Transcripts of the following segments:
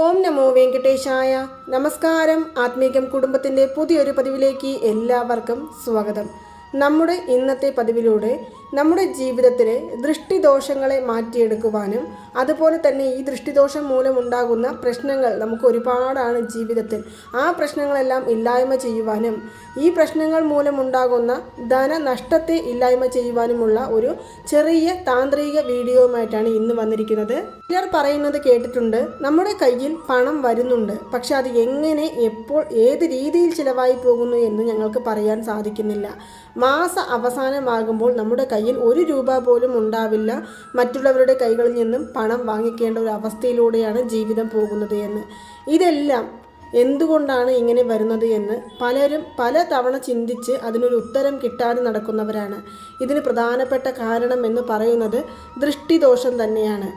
ഓം നമോ വെങ്കടേശായ. നമസ്കാരം. ആത്മീകം കുടുംബത്തിന്റെ പുതിയൊരു പതിവിലേക്ക് എല്ലാവർക്കും സ്വാഗതം. നമ്മുടെ ഇന്നത്തെ പതിവിലൂടെ നമ്മുടെ ജീവിതത്തിലെ ദൃഷ്ടിദോഷങ്ങളെ മാറ്റിയെടുക്കുവാനും അതുപോലെ തന്നെ ഈ ദൃഷ്ടിദോഷം മൂലമുണ്ടാകുന്ന പ്രശ്നങ്ങൾ നമുക്ക് ഒരുപാടാണ് ജീവിതത്തിൽ. ആ പ്രശ്നങ്ങളെല്ലാം ഇല്ലായ്മ ചെയ്യുവാനും ഈ പ്രശ്നങ്ങൾ മൂലമുണ്ടാകുന്ന ധനനഷ്ടത്തെ ഇല്ലായ്മ ചെയ്യുവാനുമുള്ള ഒരു ചെറിയ താന്ത്രിക വീഡിയോയുമായിട്ടാണ് ഇന്ന് വന്നിരിക്കുന്നത്. ചിലർ പറയുന്നത് കേട്ടിട്ടുണ്ട് നമ്മുടെ കയ്യിൽ പണം വരുന്നുണ്ട് പക്ഷെ അത് എങ്ങനെ എപ്പോൾ ഏത് രീതിയിൽ ചിലവായി പോകുന്നു എന്ന് ഞങ്ങൾക്ക് പറയാൻ സാധിക്കുന്നില്ല. മാസ അവസാനമാകുമ്പോൾ നമ്മുടെ കയ്യിൽ ഒരു രൂപ പോലും ഉണ്ടാവില്ല. മറ്റുള്ളവരുടെ കൈകളിൽ നിന്നും പണം വാങ്ങിക്കേണ്ട ഒരു അവസ്ഥയിലൂടെയാണ് ജീവിതം പോകുന്നത് എന്ന്. ഇതെല്ലാം എന്തുകൊണ്ടാണ് ഇങ്ങനെ വരുന്നത് എന്ന് പലരും പല തവണ ചിന്തിച്ച് അതിനൊരു ഉത്തരം കിട്ടാതെ നടക്കുന്നവരാണ്. ഇതിന് പ്രധാനപ്പെട്ട കാരണം എന്ന് പറയുന്നത് ദൃഷ്ടിദോഷം തന്നെയാണ്.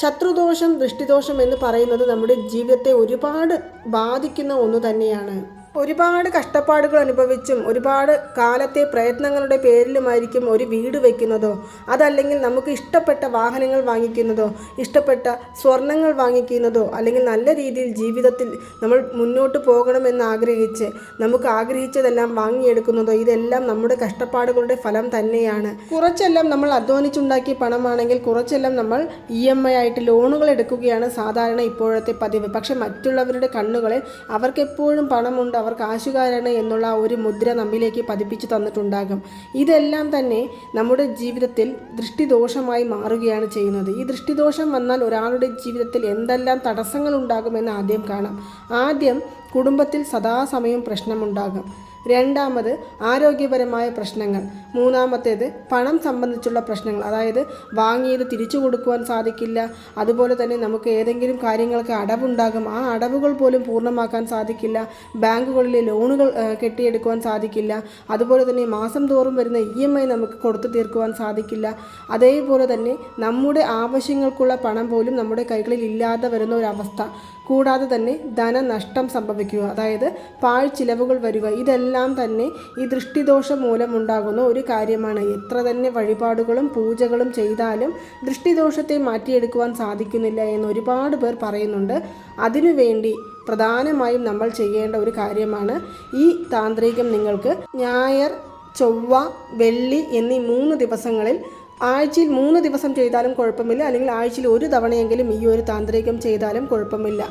ശത്രുദോഷം ദൃഷ്ടിദോഷം എന്ന് പറയുന്നത് നമ്മുടെ ജീവിതത്തെ ഒരുപാട് ബാധിക്കുന്ന ഒന്ന് തന്നെയാണ്. ഒരുപാട് കഷ്ടപ്പാടുകൾ അനുഭവിച്ചും ഒരുപാട് കാലത്തെ പ്രയത്നങ്ങളുടെ പേരിലുമായിരിക്കും ഒരു വീട് വയ്ക്കുന്നതോ അതല്ലെങ്കിൽ നമുക്ക് ഇഷ്ടപ്പെട്ട വാഹനങ്ങൾ വാങ്ങിക്കുന്നതോ ഇഷ്ടപ്പെട്ട സ്വർണങ്ങൾ വാങ്ങിക്കുന്നതോ അല്ലെങ്കിൽ നല്ല രീതിയിൽ ജീവിതത്തിൽ നമ്മൾ മുന്നോട്ട് പോകണമെന്ന് ആഗ്രഹിച്ച് നമുക്ക് ആഗ്രഹിച്ചതെല്ലാം വാങ്ങിയെടുക്കുന്നതോ ഇതെല്ലാം നമ്മുടെ കഷ്ടപ്പാടുകളുടെ ഫലം തന്നെയാണ്. കുറച്ചെല്ലാം നമ്മൾ അധ്വാനിച്ചുണ്ടാക്കിയ പണമാണെങ്കിൽ കുറച്ചെല്ലാം നമ്മൾ ഇ എം ഐ ആയിട്ട് ലോണുകൾ എടുക്കുകയാണ് സാധാരണ ഇപ്പോഴത്തെ പതിവ്. പക്ഷെ മറ്റുള്ളവരുടെ കണ്ണുകളിൽ അവർക്കെപ്പോഴും പണമുണ്ട് അവർ കാശുകാരാണ് എന്നുള്ള ഒരു മുദ്ര നമ്മിലേക്ക് പതിപ്പിച്ചു തന്നിട്ടുണ്ടാകും. ഇതെല്ലാം തന്നെ നമ്മുടെ ജീവിതത്തിൽ ദൃഷ്ടിദോഷമായി മാറുകയാണ് ചെയ്യുന്നത്. ഈ ദൃഷ്ടിദോഷം വന്നാൽ ഒരാളുടെ ജീവിതത്തിൽ എന്തെല്ലാം തടസ്സങ്ങൾ ഉണ്ടാകുമെന്ന് ആദ്യം കാണാം. ആദ്യം കുടുംബത്തിൽ സദാസമയം പ്രശ്നമുണ്ടാകും. രണ്ടാമത് ആരോഗ്യപരമായ പ്രശ്നങ്ങൾ. മൂന്നാമത്തേത് പണം സംബന്ധിച്ചുള്ള പ്രശ്നങ്ങൾ. അതായത് വാങ്ങിയത് തിരിച്ചു കൊടുക്കുവാൻ സാധിക്കില്ല. അതുപോലെ തന്നെ നമുക്ക് ഏതെങ്കിലും കാര്യങ്ങൾക്ക് അടവുണ്ടാകും. ആ അടവുകൾ പോലും പൂർണമാക്കാൻ സാധിക്കില്ല. ബാങ്കുകളിലെ ലോണുകൾ കെട്ടിയെടുക്കുവാൻ സാധിക്കില്ല. അതുപോലെ തന്നെ മാസം തോറും വരുന്ന ഇ എം ഐ നമുക്ക് കൊടുത്തു തീർക്കുവാൻ സാധിക്കില്ല. അതേപോലെ തന്നെ നമ്മുടെ ആവശ്യങ്ങൾക്കുള്ള പണം പോലും നമ്മുടെ കൈകളിൽ ഇല്ലാതെ വരുന്ന ഒരവസ്ഥ. കൂടാതെ തന്നെ ധനനഷ്ടം സംഭവിക്കുക. അതായത് പാഴ്ചിലവുകൾ വരിക. ഇതെല്ലാം തന്നെ ഈ ദൃഷ്ടിദോഷം മൂലമുണ്ടാകുന്ന ഒരു കാര്യമാണ്. എത്ര തന്നെ വഴിപാടുകളും പൂജകളും ചെയ്താലും ദൃഷ്ടിദോഷത്തെ മാറ്റിയെടുക്കുവാൻ സാധിക്കുന്നില്ല എന്ന് ഒരുപാട് പേർ പറയുന്നുണ്ട്. അതിനുവേണ്ടി പ്രധാനമായും നമ്മൾ ചെയ്യേണ്ട ഒരു കാര്യമാണ് ഈ താന്ത്രികം നിങ്ങൾക്ക് ഞായർ ചൊവ്വ വെള്ളി എന്നീ മൂന്ന് ദിവസങ്ങളിൽ ആഴ്ചയിൽ മൂന്ന് ദിവസം ചെയ്താലും കുഴപ്പമില്ല. അല്ലെങ്കിൽ ആഴ്ചയിൽ ഒരു തവണയെങ്കിലും ഈ ഒരു താന്ത്രികം ചെയ്താലും കുഴപ്പമില്ല.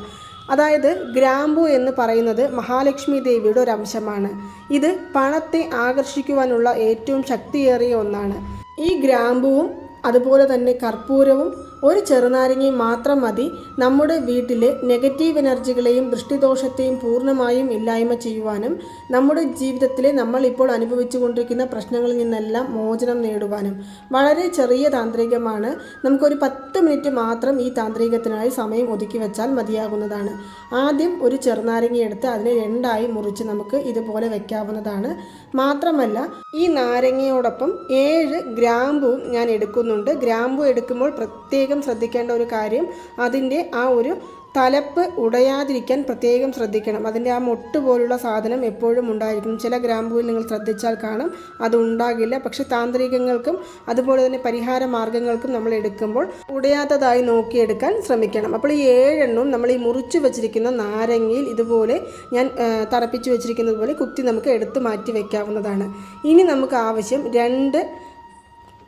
അതായത് ഗ്രാമ്പു എന്ന് പറയുന്നത് മഹാലക്ഷ്മി ദേവിയുടെ ഒരു അംശമാണ്. ഇത് പണത്തെ ആകർഷിക്കുവാനുള്ള ഏറ്റവും ശക്തിയേറിയ ഒന്നാണ്. ഈ ഗ്രാമ്പുവും അതുപോലെ തന്നെ കർപ്പൂരവും ഒരു ചെറുനാരങ്ങയും മാത്രം മതി. നമ്മുടെ വീട്ടിലെ നെഗറ്റീവ് എനർജികളെയും ദൃഷ്ടിദോഷത്തെയും പൂർണമായും ഇല്ലായ്മ ചെയ്യുവാനും നമ്മുടെ ജീവിതത്തിലെ നമ്മൾ ഇപ്പോൾ അനുഭവിച്ചുകൊണ്ടിരിക്കുന്ന പ്രശ്നങ്ങളിൽ നിന്നെല്ലാം മോചനം നേടുവാനും. വളരെ ചെറിയ താന്ത്രികമാണ്. നമുക്കൊരു പത്ത് മിനിറ്റ് മാത്രം ഈ താന്ത്രികത്തിനായി സമയം ഒതുക്കി വെച്ചാൽ മതിയാകുന്നതാണ്. ആദ്യം ഒരു ചെറുനാരങ്ങ എടുത്ത് അതിനെ രണ്ടായി മുറിച്ച് നമുക്ക് ഇതുപോലെ വെക്കാവുന്നതാണ്. മാത്രമല്ല ഈ നാരങ്ങയോടൊപ്പം ഏഴ് ഗ്രാമ്പുവും ഞാൻ എടുക്കുന്നുണ്ട്. ഗ്രാമ്പു എടുക്കുമ്പോൾ പ്രത്യേകം ശ്രദ്ധിക്കേണ്ട ഒരു കാര്യം അതിന്റെ ആ ഒരു തലപ്പ് ഉടയാതിരിക്കാൻ പ്രത്യേകം ശ്രദ്ധിക്കണം. അതിന്റെ ആ മൊട്ട് പോലുള്ള സാധനം എപ്പോഴും ഉണ്ടായിരിക്കണം ചില ഗ്രാമ്പുവിൽ നിങ്ങൾ ശ്രദ്ധിച്ചാൽ കാണും. അത് ഉണ്ടാകില്ല. പക്ഷെ താന്ത്രികങ്ങൾക്കും അതുപോലെ തന്നെ പരിഹാര മാർഗങ്ങൾക്കും നമ്മൾ എടുക്കുമ്പോൾ ഉടയാത്തതായി നോക്കിയെടുക്കാൻ ശ്രമിക്കണം. അപ്പോൾ ഈ ഏഴെണ്ണവും നമ്മൾ ഈ മുറിച്ച് വെച്ചിരിക്കുന്ന നാരങ്ങയിൽ ഇതുപോലെ ഞാൻ തറപ്പിച്ച് വെച്ചിരിക്കുന്നത് പോലെ കുത്തി നമുക്ക് എടുത്തു മാറ്റി വയ്ക്കാവുന്നതാണ് ഇനി നമുക്ക് ആവശ്യം രണ്ട്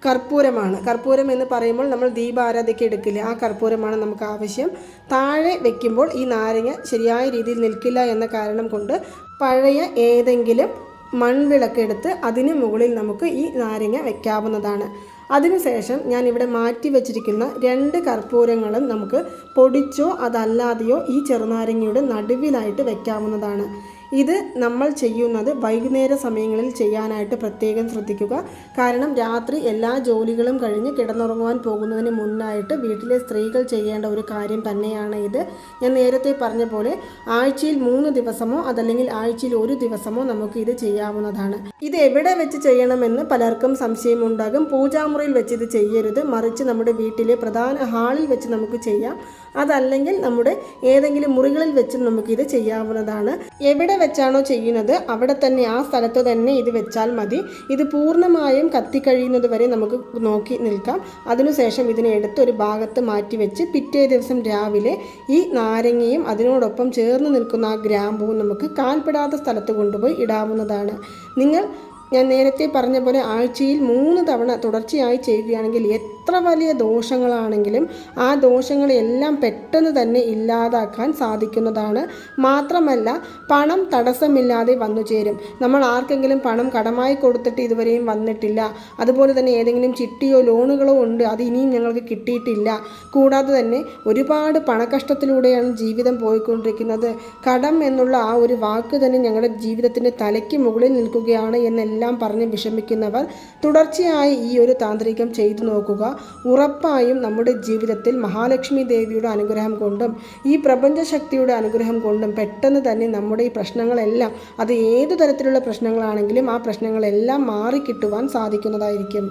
കർപ്പൂരമാണ്. കർപ്പൂരം എന്ന് പറയുമ്പോൾ നമ്മൾ ദീപാരാധയ്ക്ക് എടുക്കില്ല? ആ കർപ്പൂരമാണ് നമുക്ക് ആവശ്യം. താഴെ വെക്കുമ്പോൾ ഈ നാരങ്ങ ശരിയായ രീതിയിൽ നിൽക്കില്ല എന്ന കാരണം കൊണ്ട് പഴയ ഏതെങ്കിലും മൺവിളക്കെടുത്ത് അതിന് മുകളിൽ നമുക്ക് ഈ നാരങ്ങ വെക്കാവുന്നതാണ്. അതിനുശേഷം ഞാൻ ഇവിടെ മാറ്റി വെച്ചിരിക്കുന്ന രണ്ട് കർപ്പൂരങ്ങളും നമുക്ക് പൊടിച്ചോ അതല്ലാതെയോ ഈ ചെറുനാരങ്ങയുടെ നടുവിലായിട്ട് വെക്കാവുന്നതാണ്. ഇത് നമ്മൾ ചെയ്യുന്നത് വൈകുന്നേര സമയങ്ങളിൽ ചെയ്യാനായിട്ട് പ്രത്യേകം ശ്രദ്ധിക്കുക. കാരണം രാത്രി എല്ലാ ജോലികളും കഴിഞ്ഞ് കിടന്നുറങ്ങുവാൻ പോകുന്നതിന് മുന്നായിട്ട് വീട്ടിലെ സ്ത്രീകൾ ചെയ്യേണ്ട ഒരു കാര്യം തന്നെയാണ് ഇത്. ഞാൻ നേരത്തെ പറഞ്ഞ പോലെ ആഴ്ചയിൽ മൂന്ന് ദിവസമോ അതല്ലെങ്കിൽ ആഴ്ചയിൽ ഒരു ദിവസമോ നമുക്ക് ഇത് ചെയ്യാവുന്നതാണ്. ഇത് എവിടെ വെച്ച് ചെയ്യണമെന്ന് പലർക്കും സംശയമുണ്ടാകും. പൂജാമുറിയിൽ വെച്ച് ഇത് ചെയ്യരുത്. മറിച്ച് നമ്മുടെ വീട്ടിലെ പ്രധാന ഹാളിൽ വെച്ച് നമുക്ക് ചെയ്യാം. അതല്ലെങ്കിൽ നമ്മുടെ ഏതെങ്കിലും മുറികളിൽ വെച്ചും നമുക്കിത് ചെയ്യാവുന്നതാണ്. എവിടെ വെച്ചാണോ ചെയ്യുന്നത് അവിടെ തന്നെ ആ സ്ഥലത്ത് തന്നെ ഇത് വെച്ചാൽ മതി. ഇത് പൂർണമായും കത്തിക്കഴിയുന്നത് വരെ നമുക്ക് നോക്കി നിൽക്കാം. അതിനുശേഷം ഇതിനെ എടുത്ത് ഒരു ഭാഗത്ത് മാറ്റി വെച്ച് പിറ്റേ ദിവസം രാവിലെ ഈ നാരങ്ങയും അതിനോടൊപ്പം ചേർന്ന് നിൽക്കുന്ന ആ ഗ്രാമ്പുവും നമുക്ക് കാൽപ്പെടാത്ത സ്ഥലത്ത് കൊണ്ടുപോയി ഇടാവുന്നതാണ്. നിങ്ങൾ ഞാൻ നേരത്തെ പറഞ്ഞ പോലെ ആഴ്ചയിൽ മൂന്ന് തവണ തുടർച്ചയായി ചെയ്യുകയാണെങ്കിൽ എത്ര വലിയ ദോഷങ്ങളാണെങ്കിലും ആ ദോഷങ്ങളെല്ലാം പെട്ടെന്ന് തന്നെ ഇല്ലാതാക്കാൻ സാധിക്കുന്നതാണ്. മാത്രമല്ല പണം തടസ്സമില്ലാതെ വന്നു ചേരും. നമ്മൾ ആർക്കെങ്കിലും പണം കടമായി കൊടുത്തിട്ട് ഇതുവരെയും വന്നിട്ടില്ല. അതുപോലെ തന്നെ ഏതെങ്കിലും ചിട്ടിയോ ലോണുകളോ ഉണ്ട് അത് ഇനിയും ഞങ്ങൾക്ക് കിട്ടിയിട്ടില്ല. കൂടാതെ തന്നെ ഒരുപാട് പണക്കഷ്ടത്തിലൂടെയാണ് ജീവിതം പോയിക്കൊണ്ടിരിക്കുന്നത്. കടം എന്നുള്ള ആ ഒരു വാക്ക് തന്നെ ഞങ്ങളുടെ ജീവിതത്തിന്റെ തലയ്ക്ക് മുകളിൽ നിൽക്കുകയാണ് എന്നെല്ലാം പറഞ്ഞ് വിഷമിക്കുന്നവർ തുടർച്ചയായി ഈ ഒരു താന്ത്രികം ചെയ്തു നോക്കുക. ഉറപ്പായും നമ്മുടെ ജീവിതത്തിൽ മഹാലക്ഷ്മി ദേവിയുടെ അനുഗ്രഹം കൊണ്ടും ഈ പ്രപഞ്ചശക്തിയുടെ അനുഗ്രഹം കൊണ്ടും പെട്ടെന്ന് തന്നെ നമ്മുടെ ഈ പ്രശ്നങ്ങളെല്ലാം അത് ഏതു തരത്തിലുള്ള പ്രശ്നങ്ങളാണെങ്കിലും ആ പ്രശ്നങ്ങളെല്ലാം മാറിക്കിട്ടുവാൻ സാധിക്കുന്നതായിരിക്കും.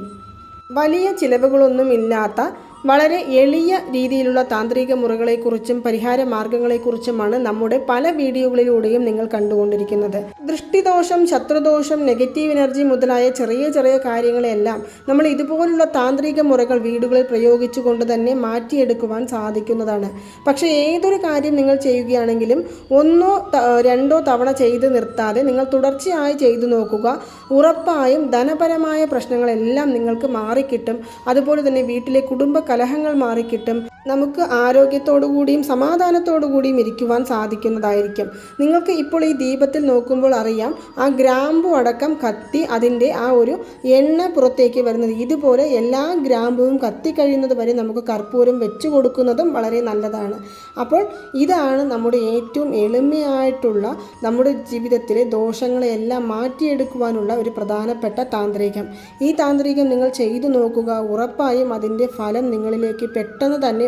വലിയ ചിലവുകളൊന്നും ഇല്ലാത്ത വളരെ എളിയ രീതിയിലുള്ള താന്ത്രിക മുറകളെക്കുറിച്ചും പരിഹാര മാർഗങ്ങളെക്കുറിച്ചുമാണ് നമ്മുടെ പല വീഡിയോകളിലൂടെയും നിങ്ങൾ കണ്ടുകൊണ്ടിരിക്കുന്നത്. ദൃഷ്ടിദോഷം ശത്രുദോഷം നെഗറ്റീവ് എനർജി മുതലായ ചെറിയ ചെറിയ കാര്യങ്ങളെല്ലാം നമ്മൾ ഇതുപോലുള്ള താന്ത്രിക മുറകൾ വീടുകളിൽ പ്രയോഗിച്ചുകൊണ്ട് തന്നെ മാറ്റിയെടുക്കുവാൻ സാധിക്കുന്നതാണ്. പക്ഷേ ഏതൊരു കാര്യം നിങ്ങൾ ചെയ്യുകയാണെങ്കിലും ഒന്നോ രണ്ടോ തവണ ചെയ്ത് നിർത്താതെ നിങ്ങൾ തുടർച്ചയായി ചെയ്തു നോക്കുക. ഉറപ്പായും ധനപരമായ പ്രശ്നങ്ങളെല്ലാം നിങ്ങൾക്ക് മാറിക്കിട്ടും. അതുപോലെ തന്നെ വീട്ടിലെ കുടുംബ കലഹങ്ങൾ മാറിക്കിട്ടും. നമുക്ക് ആരോഗ്യത്തോടു കൂടിയും സമാധാനത്തോടു കൂടിയും ഇരിക്കുവാൻ സാധിക്കുന്നതായിരിക്കും. നിങ്ങൾക്ക് ഇപ്പോൾ ഈ ദീപത്തിൽ നോക്കുമ്പോൾ അറിയാം ആ ഗ്രാമ്പു അടക്കം കത്തി അതിന്റെ ആ ഒരു എണ്ണ പുറത്തേക്ക് വരുന്നത്. ഇതുപോലെ എല്ലാ ഗ്രാമ്പുവും കത്തിക്കഴിയുന്നത് വരെ നമുക്ക് കർപ്പൂരം വെച്ചു കൊടുക്കുന്നതും വളരെ നല്ലതാണ്. അപ്പോൾ ഇതാണ് നമ്മുടെ ഏറ്റവും എളിമയായിട്ടുള്ള നമ്മുടെ ജീവിതത്തിലെ ദോഷങ്ങളെയെല്ലാം മാറ്റിയെടുക്കുവാനുള്ള ഒരു പ്രധാനപ്പെട്ട താന്ത്രികം. ഈ താന്ത്രികം നിങ്ങൾ ചെയ്തു നോക്കുക. ഉറപ്പായും അതിന്റെ ഫലം നിങ്ങളിലേക്ക് പെട്ടെന്ന് തന്നെ